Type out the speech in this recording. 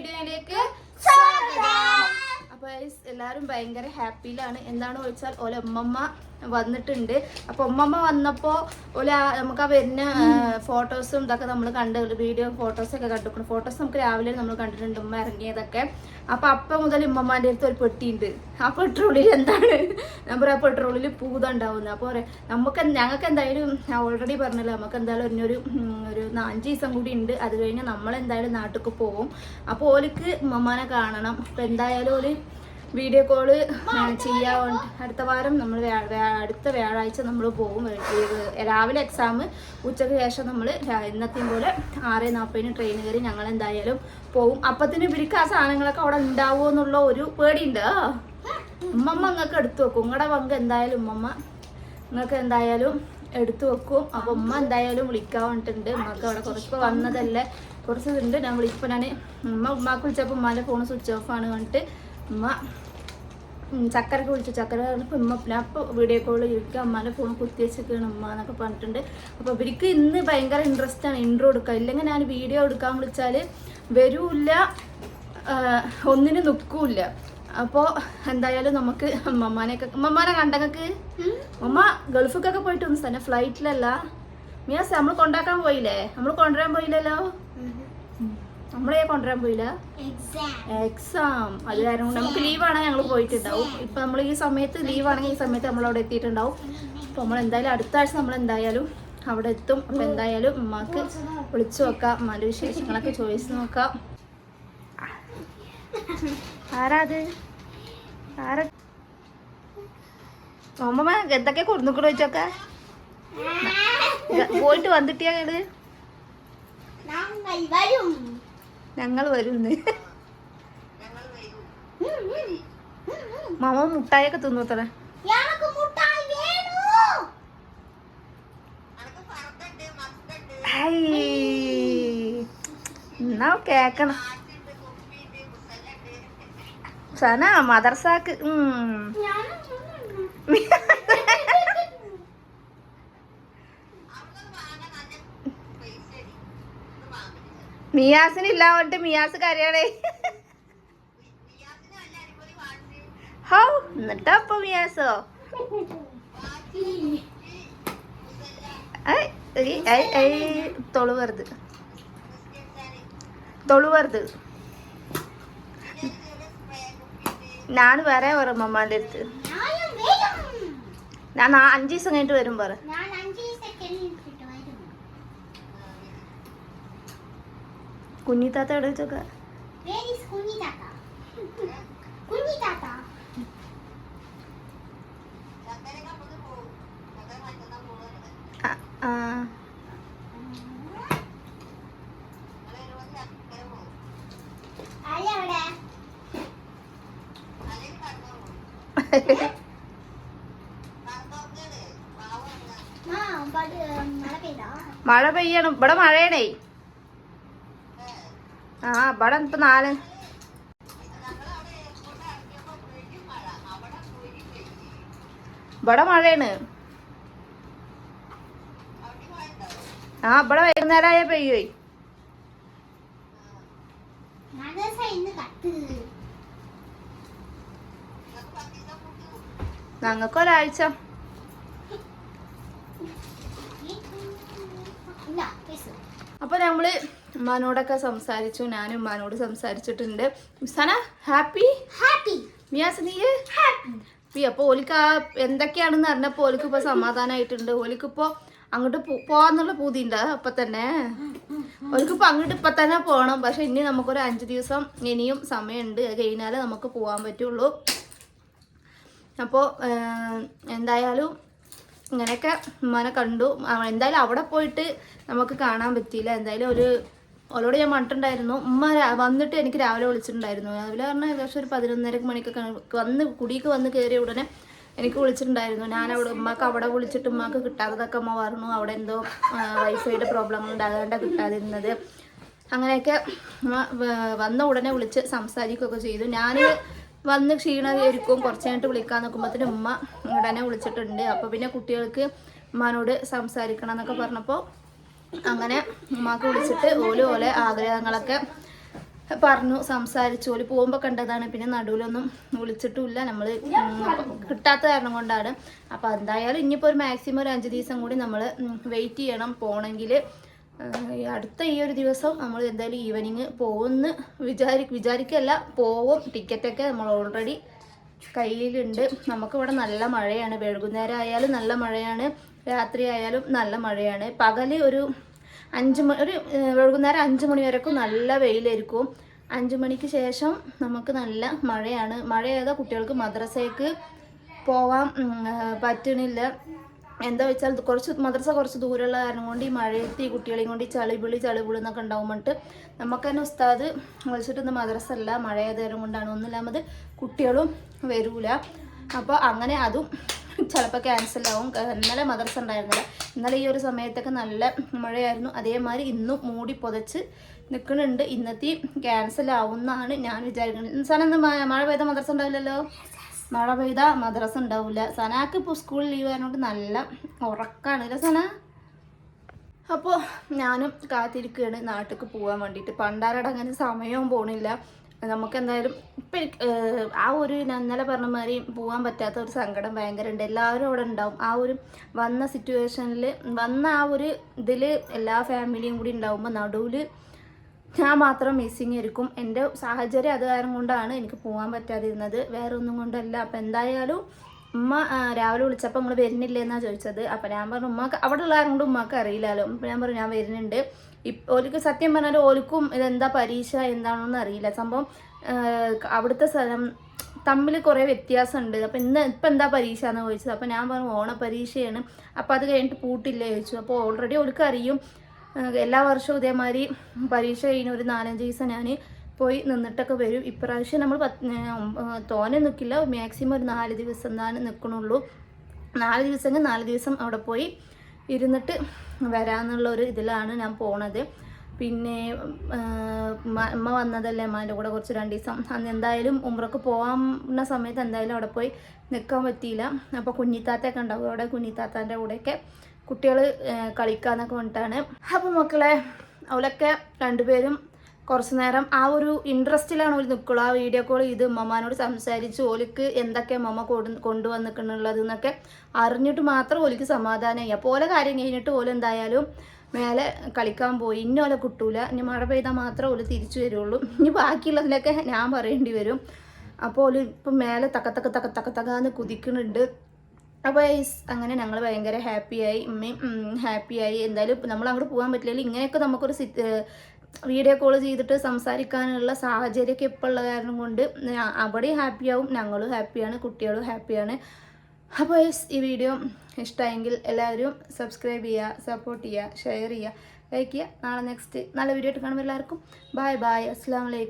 വീഡിയോയിലേക്ക് അപ്പൊ എല്ലാരും ഭയങ്കര ഹാപ്പിയിലാണ്. എന്താണ് ചോദിച്ചാൽ ഓല ഉമ്മമ്മ വന്നിട്ടുണ്ട്. അപ്പൊ ഉമ്മമ്മ വന്നപ്പോ ഓല നമുക്ക് ആ വരുന്ന ഫോട്ടോസും ഇതൊക്കെ നമ്മൾ കണ്ട് വീഡിയോ ഫോട്ടോസ് ഒക്കെ കണ്ടു ഫോട്ടോസ് നമുക്ക് രാവിലെ നമ്മൾ കണ്ടിട്ടുണ്ട് ഉമ്മ ഇറങ്ങിയതൊക്കെ. അപ്പൊ അപ്പ മുതൽ ഉമ്മമ്മാന്റെ അടുത്ത് ഒരു പെട്ടിയുണ്ട്. ആ പെട്രോളിൽ എന്താണ്? നമ്മൾ ആ പെട്രോളിൽ പൂത ഉണ്ടാവുന്നത് അപ്പോൾ നമുക്ക് ഞങ്ങൾക്ക് എന്തായാലും ഓൾറെഡി പറഞ്ഞല്ലോ നമുക്ക് എന്തായാലും ഒരു ഒരു നാലഞ്ച് ദിവസം കൂടി ഉണ്ട്. അത് കഴിഞ്ഞ് നമ്മൾ എന്തായാലും നാട്ടിലേക്ക് പോകും അപ്പോൾ ഓലിക്ക് ഉമ്മമാനെ കാണണം. അപ്പൊ എന്തായാലും ഒരു വീഡിയോ കോൾ ചെയ്യാൻ അടുത്ത വാരം നമ്മൾ അടുത്ത വ്യാഴാഴ്ച നമ്മൾ പോകും. രാവിലെ എക്സാം ഉച്ചയ്ക്ക് ശേഷം നമ്മൾ ഇന്നത്തെയും പോലെ ആറ് നാൽപ്പതിന് ട്രെയിൻ കയറി ഞങ്ങൾ എന്തായാലും പോകും അപ്പത്തിന് ഇവർക്ക് ആ സാധനങ്ങളൊക്കെ അവിടെ ഉണ്ടാവുമോ എന്നുള്ള ഒരു പേടിയുണ്ട്. ഉമ്മമ്മ നിങ്ങൾക്ക് എടുത്തു വെക്കും. നിങ്ങളുടെ പങ്ക് എന്തായാലും ഉമ്മമ്മ നിങ്ങൾക്ക് എന്തായാലും എടുത്തു വെക്കും. അപ്പൊ ഉമ്മ എന്തായാലും വിളിക്കാൻ വേണ്ടിട്ടുണ്ട് ഉമ്മക്ക് അവിടെ കുറച്ച് വന്നതല്ലേ കുറച്ച് ഉണ്ട് ഞാൻ വിളിക്കുമ്പോൾ ഞാൻ ഉമ്മ ഉമ്മാക്ക് വിളിച്ചപ്പോൾ ഉമ്മാന്റെ ഫോൺ സ്വിച്ച് ഓഫ് ആണ് പറഞ്ഞിട്ട് ഉമ്മ. ചക്കരക്ക് വിളിച്ചു. ചക്കര പറഞ്ഞപ്പോൾ ഉമ്മ അപ്പോൾ വീഡിയോ കോൾ ഇരിക്കുക അമ്മേന്റെ ഫോൺ കുത്തി വെച്ചിരിക്കുകയാണ് ഉമ്മ എന്നൊക്കെ പറഞ്ഞിട്ടുണ്ട്. അപ്പോൾ ഇവർക്ക് ഇന്ന് ഭയങ്കര ഇൻട്രസ്റ്റ് ആണ് ഇൻട്രോ എടുക്കുക ഇല്ലെങ്കിൽ ഞാൻ വീഡിയോ എടുക്കാൻ വിളിച്ചാൽ വരൂല്ല ഒന്നിന് നിൽക്കൂല്ല നിൽക്കൂല അപ്പോൾ എന്തായാലും നമുക്ക് മമ്മാനെയൊക്കെ മമ്മാനെ കണ്ടങ്ങൾക്ക് മമ്മ ഗൾഫിക്കൊക്കെ പോയിട്ട് ഒന്ന് തന്നെ ഫ്ലൈറ്റിലല്ല മീൻസ് നമ്മൾ കൊണ്ടാക്കാൻ പോയില്ലേ? നമ്മൾ കൊണ്ടുവരാൻ പോയില്ലല്ലോ? നമ്മളെ കൊണ്ടുവരാൻ പോയില്ല. എക്സാം അത് കാരണം കൊണ്ട് നമുക്ക് ലീവാണെങ്കിൽ ഞങ്ങൾ പോയിട്ടുണ്ടാവും. ഇപ്പൊ നമ്മൾ ഈ സമയത്ത് ലീവാണെങ്കിൽ ഈ സമയത്ത് നമ്മൾ അവിടെ എത്തിയിട്ടുണ്ടാവും. അപ്പൊ നമ്മൾ എന്തായാലും അടുത്ത ആഴ്ച നമ്മൾ എന്തായാലും അവിടെ എത്തും. അപ്പൊ എന്തായാലും ഉമ്മാക്ക് വിളിച്ചു നോക്കാം. ഉമ്മാന്റെ വിശേഷങ്ങളൊക്കെ ചോദിച്ചു നോക്കാം. ആരാത് ആരാ? അമ്മമ്മ എന്തൊക്കെ കൊടുന്നിക്കണോ വെച്ചൊക്കെ പോയിട്ട് വന്നിട്ടിയാ കേട് വരും. ഞങ്ങൾ വരുന്ന്. മാമ മുട്ടായൊക്കെ മുട്ടായി വേണു. എന്നാ കേക്കണം. സന മദർസാക്ക് ഉം. മിയാസിന് ഇല്ലാവട്ടെ മിയാസ് കരയണേ. ഹൗ എന്നിട്ടാ അപ്പൊ മിയാസോ? തൊളുവരുത് തൊളുവരുത് ഞാൻ വേറെ പറ മമ്മാന്റെ അടുത്ത്. ഞാൻ അഞ്ച് ദിവസം കഴിഞ്ഞിട്ട് വരും പറ ഞാൻ അഞ്ച് സെക്കൻഡ് ഇട്ടിട്ട് വരും കുഞ്ഞിത്താത്ത എവിടെ വെച്ചൊക്കെ Where is കുഞ്ഞി താത്ത കുഞ്ഞി താത്ത ആ, ആ അല്ല പട് മഴ പെയ്താ. മഴ പെയ്യണം. ഇവിടെ മഴയാണേ. ആ ഇവിടെ ഇപ്പൊ നാല്. ഇവിടെ മഴയാണ്. ആ ഇവിടെ വൈകുന്നേരമായ പെയ്യോയി ഞങ്ങൾക്ക് ഒരാഴ്ച അപ്പൊ നമ്മൾ ഉമ്മാനോടൊക്കെ സംസാരിച്ചു ഞാനും ഉമ്മാനോട് സംസാരിച്ചിട്ടുണ്ട്. സന ഹാപ്പി? ഹാപ്പി. മിയാസ് നീ? ഹാപ്പി. ഈ അപ്പൊ ഓലിക്ക് ആ എന്തൊക്കെയാണെന്ന് അറിഞ്ഞപ്പോ ഓലിക്ക് ഇപ്പൊ സമാധാനമായിട്ടുണ്ട് ഓലിക്ക് ഇപ്പൊ അങ്ങോട്ട് പോവാന്നുള്ള പൂതിണ്ട് അപ്പൊ തന്നെ. ഓലിക്ക് ഇപ്പൊ അങ്ങോട്ട് ഇപ്പൊ തന്നെ പോകണം പക്ഷെ ഇനി നമുക്കൊരു അഞ്ചു ദിവസം ഇനിയും സമയമുണ്ട്. അത് കഴിഞ്ഞാലേ നമുക്ക് പോവാൻ പറ്റുള്ളൂ. അപ്പോ എന്തായാലും ഇങ്ങനെയൊക്കെ ഉമ്മാനെ കണ്ടു. എന്തായാലും അവിടെ പോയിട്ട് നമുക്ക് കാണാൻ പറ്റിയില്ല. എന്തായാലും ഒരു അവളോട് ഞാൻ പറഞ്ഞിട്ടുണ്ടായിരുന്നു. ഉമ്മ വന്നിട്ട് എനിക്ക് രാവിലെ വിളിച്ചിട്ടുണ്ടായിരുന്നു. രാവിലെ പറഞ്ഞാൽ ഏകദേശം ഒരു പതിനൊന്നര മണിക്കൊക്കെ വന്ന് കുടിക്ക് വന്ന് കയറിയ ഉടനെ എനിക്ക് വിളിച്ചിട്ടുണ്ടായിരുന്നു. ഞാൻ അവിടെ ഉമ്മക്ക് അവിടെ വിളിച്ചിട്ട് ഉമ്മക്ക് കിട്ടാത്തതൊക്കെ അമ്മ പറഞ്ഞു. അവിടെ എന്തോ വൈഫൈയുടെ പ്രോബ്ലം ഉണ്ടാകാണ്ട കിട്ടാതിരുന്നത്. അങ്ങനെയൊക്കെ വന്ന ഉടനെ വിളിച്ച് സംസാരിക്കുകയൊക്കെ ചെയ്തു. ഞാൻ വന്ന് ക്ഷീണമായിരിക്കും. കുറച്ച് കഴിഞ്ഞിട്ട് വിളിക്കാൻ നോക്കുമ്പോഴത്തേന് ഉമ്മ ഉടനെ വിളിച്ചിട്ടുണ്ട്. അപ്പോൾ പിന്നെ കുട്ടികൾക്ക് ഉമ്മാനോട് സംസാരിക്കണം എന്നൊക്കെ പറഞ്ഞപ്പോൾ അങ്ങനെ ഉമ്മാക്ക് വിളിച്ചിട്ട് ഓൽ ഓലെ ആഗ്രഹങ്ങളൊക്കെ പറഞ്ഞു സംസാരിച്ചു. ഓൽ പോകുമ്പോൾ കണ്ടതാണ്. പിന്നെ നടുവിലൊന്നും വിളിച്ചിട്ടുമില്ല. നമ്മൾ കിട്ടാത്ത കാരണം കൊണ്ടാണ്. അപ്പോൾ എന്തായാലും ഇനിയിപ്പോൾ ഒരു മാക്സിമം ഒരു അഞ്ച് ദിവസം കൂടി നമ്മൾ വെയിറ്റ് ചെയ്യണം. പോണെങ്കിൽ അടുത്ത ഈ ഒരു ദിവസം നമ്മൾ എന്തായാലും ഈവനിങ് പോകുമെന്ന് വിചാരി വിചാരിക്കല്ല. പോവും. ടിക്കറ്റൊക്കെ നമ്മൾ ഓൾറെഡി കയ്യിലുണ്ട്. നമുക്കിവിടെ നല്ല മഴയാണ്. വൈകുന്നേരം ആയാലും നല്ല മഴയാണ്. രാത്രി ആയാലും നല്ല മഴയാണ്. പകൽ ഒരു അഞ്ച് മണി ഒരു വൈകുന്നേരം അഞ്ച് മണി വരെക്കും നല്ല വെയിലായിരിക്കും. അഞ്ച് മണിക്ക് ശേഷം നമുക്ക് നല്ല മഴയാണ്. മഴയായതാ കുട്ടികൾക്ക് മദ്രസയ്ക്ക് പോവാൻ പറ്റണില്ല. എന്താ വെച്ചാൽ കുറച്ച് മദ്രസ കുറച്ച് ദൂരമുള്ള കാരണം കൊണ്ട് ഈ മഴയത്ത് കുട്ടികളെയും കൊണ്ട് ഈ ചളിപിളി ചളിപിളി എന്നൊക്കെ ഉണ്ടാവുമ്പോട്ട് നമുക്ക് തന്നെ ഉസ്താദ് വിളിച്ചിട്ടൊന്നും മദ്രസ അല്ല മഴയായത് കാരണം കൊണ്ടാണ്. ഒന്നില്ലാമത് കുട്ടികളും വരൂല. അപ്പോൾ അങ്ങനെ അതും ചിലപ്പോൾ ക്യാൻസൽ ആവും. ക- ഇന്നലെ മദ്രസ ഉണ്ടായിരുന്നില്ല. ഇന്നലെ ഈ ഒരു സമയത്തൊക്കെ നല്ല മഴയായിരുന്നു. അതേമാതിരി ഇന്നും മൂടി പുതച്ച് നിൽക്കുന്നുണ്ട്. ഇന്നത്തെ ക്യാൻസൽ ആവുമെന്നാണ് ഞാൻ വിചാരിക്കുന്നത്. സാറിന് മഴ പെയ്ത മദ്രസ ഉണ്ടാവില്ലല്ലോ? മഴ പെയ്ത മദ്രസ ഉണ്ടാവില്ല സനാക്ക് ഇപ്പോൾ സ്കൂൾ ലീവ് ആയതുകൊണ്ട് നല്ല ഉറക്കാണ്. അല്ലേ സന? അപ്പോൾ ഞാനും കാത്തിരിക്കുകയാണ് നാട്ടിലേക്ക് പോകാൻ വേണ്ടിയിട്ട്. പണ്ടാരട അങ്ങനെ സമയവും പോണില്ല. നമുക്ക് എന്തായാലും ഇപ്പം ആ ഒരു ഇന്നലെ പറഞ്ഞ മാതിരി പോകാൻ പറ്റാത്ത ഒരു സങ്കടം ഭയങ്കര ഉണ്ട് എല്ലാവരും അവിടെ ഉണ്ടാവും. ആ ഒരു വന്ന സിറ്റുവേഷനിൽ വന്ന ആ ഒരു ഇതിൽ എല്ലാ ഫാമിലിയും കൂടി ഉണ്ടാവുമ്പോൾ നടുവിൽ ഞാൻ മാത്രം മിസ്സിങ് ആയിരിക്കും എന്റെ സാഹചര്യം അത് കാരണം കൊണ്ടാണ് എനിക്ക് പോകാൻ പറ്റാതിരുന്നത്. വേറെ ഒന്നും കൊണ്ടല്ല. അപ്പം എന്തായാലും ഉമ്മ രാവിലെ വിളിച്ചപ്പോൾ നിങ്ങൾ വരുന്നില്ലേ എന്നാണ് ചോദിച്ചത്. അപ്പം ഞാൻ പറഞ്ഞു ഉമ്മക്ക് അവിടെ ഉള്ള കൊണ്ട് ഉമ്മക്ക് അറിയില്ലല്ലോ. അപ്പം ഞാൻ പറഞ്ഞു ഞാൻ വരുന്നുണ്ട്. ഇപ്പം ഓലിക്ക് സത്യം പറഞ്ഞാൽ ഓലിക്കും ഇതെന്താ പരീക്ഷ എന്താണോന്ന് അറിയില്ല. സംഭവം അവിടുത്തെ സ്ഥലം തമ്മിൽ കുറേ വ്യത്യാസമുണ്ട് അപ്പം ഇന്ന് ഇപ്പം എന്താ പരീക്ഷ എന്ന് ചോദിച്ചത്? അപ്പം ഞാൻ പറഞ്ഞു ഓണ പരീക്ഷയാണ് അപ്പം അത് കഴിഞ്ഞിട്ട് പൂട്ടില്ലേ ചോദിച്ചു. അപ്പോൾ ഓൾറെഡി ഓൾക്ക് അറിയും. ഏഹ് എല്ലാ വർഷവും ഇതേമാതിരി പരീക്ഷ കഴിഞ്ഞ ഒരു നാലഞ്ച് ദിവസം ഞാൻ പോയി നിന്നിട്ടൊക്കെ വരും. ഇപ്രാവശ്യം നമ്മൾ തോനെ നിൽക്കില്ല മാക്സിമം ഒരു നാല് ദിവസം തന്നെ നിൽക്കണുള്ളൂ നാല് ദിവസമെങ്കിൽ നാല് ദിവസം അവിടെ പോയി ഇരുന്നിട്ട് വരാമെന്നുള്ള ഒരു ഇതിലാണ് ഞാൻ പോണത്. പിന്നെ ഉമ്മ വന്നതല്ലേ അമ്മാന്റെ കൂടെ കുറച്ച് രണ്ട് ദിവസം. അന്ന് എന്തായാലും ഉമ്രക്ക് പോകാവുന്ന സമയത്ത് എന്തായാലും അവിടെ പോയി നിൽക്കാൻ പറ്റിയില്ല. അപ്പോൾ കുഞ്ഞിത്താത്തയൊക്കെ ഉണ്ടാവും. അവിടെ കുഞ്ഞിത്താത്താന്റെ കൂടെയൊക്കെ കുട്ടികൾ കളിക്കാന്നൊക്കെ പറഞ്ഞിട്ടാണ്. അപ്പോൾ മക്കളെ അവളൊക്കെ രണ്ടുപേരും കുറച്ച് നേരം ആ ഒരു ഇൻട്രസ്റ്റിലാണ് ഒരു നിൽക്കുള്ളൂ ആ വീഡിയോ കോൾ ചെയ്ത് ഉമ്മമാനോട് സംസാരിച്ച് ഓലിക്ക് എന്തൊക്കെ മമ്മ കൊണ്ടു കൊണ്ടുവന്നിട്ടുള്ളത് എന്നൊക്കെ അറിഞ്ഞിട്ട് മാത്രം ഓലിക്ക് സമാധാനമായി അപ്പോൾ ഓലെ കാര്യം കഴിഞ്ഞിട്ട് ഓലെന്തായാലും മേലെ കളിക്കാൻ പോയി. ഇനി ഓലെ കിട്ടൂല. ഇനി മഴ പെയ്താൽ മാത്രമേ ഓൽ തിരിച്ചു വരുള്ളൂ. ഇനി ബാക്കിയുള്ളതിലൊക്കെ ഞാൻ പറയേണ്ടി വരും. അപ്പോൾ ഓൽ ഇപ്പം മേലെ തക്ക തക്ക തക്ക തക്ക തക്കാന്ന് കുതിക്കുന്നുണ്ട്. അപ്പോൾ അങ്ങനെ ഞങ്ങൾ ഭയങ്കര ഹാപ്പിയായി ഉമ്മയും ഹാപ്പിയായി എന്തായാലും നമ്മൾ അങ്ങോട്ട് പോകാൻ പറ്റില്ലെങ്കിൽ ഇങ്ങനെയൊക്കെ നമുക്കൊരു വീഡിയോ കോൾ ചെയ്തിട്ട് സംസാരിക്കാനുള്ള സാഹചര്യമൊക്കെ ഇപ്പോൾ ഉള്ള കാരണം കൊണ്ട് അവിടെയും ഹാപ്പിയാവും ഞങ്ങളും ഹാപ്പിയാണ് കുട്ടികളും ഹാപ്പിയാണ് അപ്പോൾ ഈ വീഡിയോ ഇഷ്ടമായെങ്കിൽ എല്ലാവരും സബ്സ്ക്രൈബ് ചെയ്യുക സപ്പോർട്ട് ചെയ്യുക ഷെയർ ചെയ്യുക ലൈക്ക് ചെയ്യുക നാളെ നെക്സ്റ്റ് നല്ല വീഡിയോ ആയിട്ട് കാണുമ്പോൾ എല്ലാവർക്കും. ബായ് ബായ് അസ്സാം വലൈക്കും